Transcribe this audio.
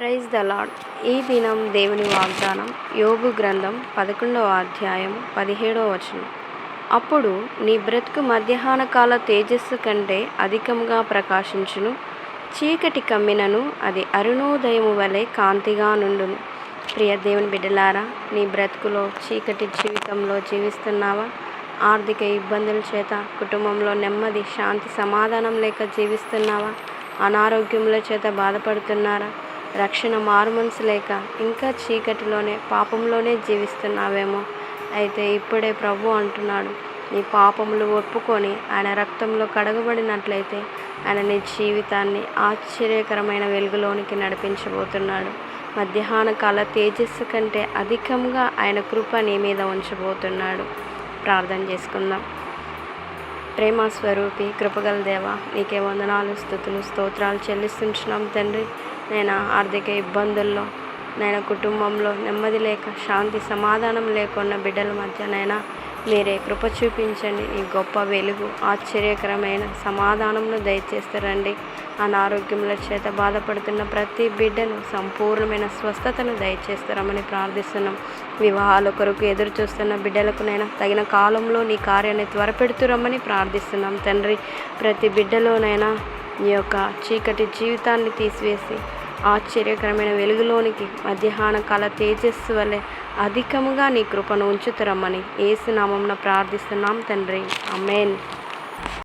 Praise the lord ఈ దినం దేవుని వాగ్దానం యోగు గ్రంథం పదకొండవ అధ్యాయం పదిహేడవ వచనం. అప్పుడు నీ బ్రతుకు మధ్యాహ్న కాల తేజస్సు కంటే అధికంగా ప్రకాశించును. చీకటి కమ్మినను అది అరుణోదయము వలె కాంతిగా నుండును. ప్రియ దేవుని బిడ్డలారా నీ బ్రతుకులో చీకటి జీవితంలో జీవిస్తున్నావా? ఆర్థిక ఇబ్బందుల చేత కుటుంబంలో నెమ్మది శాంతి సమాధానం లేక జీవిస్తున్నావా? అనారోగ్యముల చేత బాధపడుతున్నారా? రక్షణ మారుమనసు లేక ఇంకా చీకటిలోనే పాపంలోనే జీవిస్తున్నావేమో. అయితే ఇప్పుడే ప్రభు అంటున్నాడు నీ పాపములు ఒప్పుకొని ఆయన రక్తంలో కడగబడినట్లయితే ఆయన నీ జీవితాన్ని ఆశ్చర్యకరమైన వెలుగులోనికి నడిపించబోతున్నాడు. మధ్యాహ్న కాల తేజస్సు కంటే అధికంగా ఆయన కృప నీ మీద ఉంచబోతున్నాడు. ప్రార్థన చేసుకుందాం. ప్రేమ స్వరూపి కృపగల దేవ నీకే వందనాలు స్థుతులు స్తోత్రాలు చెల్లిస్తుంటున్నాం తండ్రి. నేను ఆర్థిక ఇబ్బందుల్లో నేను కుటుంబంలో నెమ్మది లేక శాంతి సమాధానం లేకున్న బిడ్డల మధ్యనైనా మీరే కృప చూపించండి. ఈ గొప్ప వెలుగు ఆశ్చర్యకరమైన సమాధానంను దయచేస్తారండి అనారోగ్యముల చేత బాధపడుతున్న ప్రతి బిడ్డను సంపూర్ణమైన స్వస్థతను దయచేస్తారమని ప్రార్థిస్తున్నాం. వివాహాల కొరకు ఎదురు చూస్తున్న బిడ్డలకు తగిన కాలంలో నీ కార్యాన్ని త్వరపెడుతురమ్మని ప్రార్థిస్తున్నాం. తండ్రి ప్రతి బిడ్డలోనైనా నీ యొక్క చీకటి జీవితాన్ని తీసివేసి ఆశ్చర్యకరమైన వెలుగులోనికి మధ్యాహ్న కాల తేజస్సు వలె అధికముగా నీ కృపను ఉంచుతురమ్మని ఏసునామంన ప్రార్థిస్తున్నాం తండ్రి. అమేన్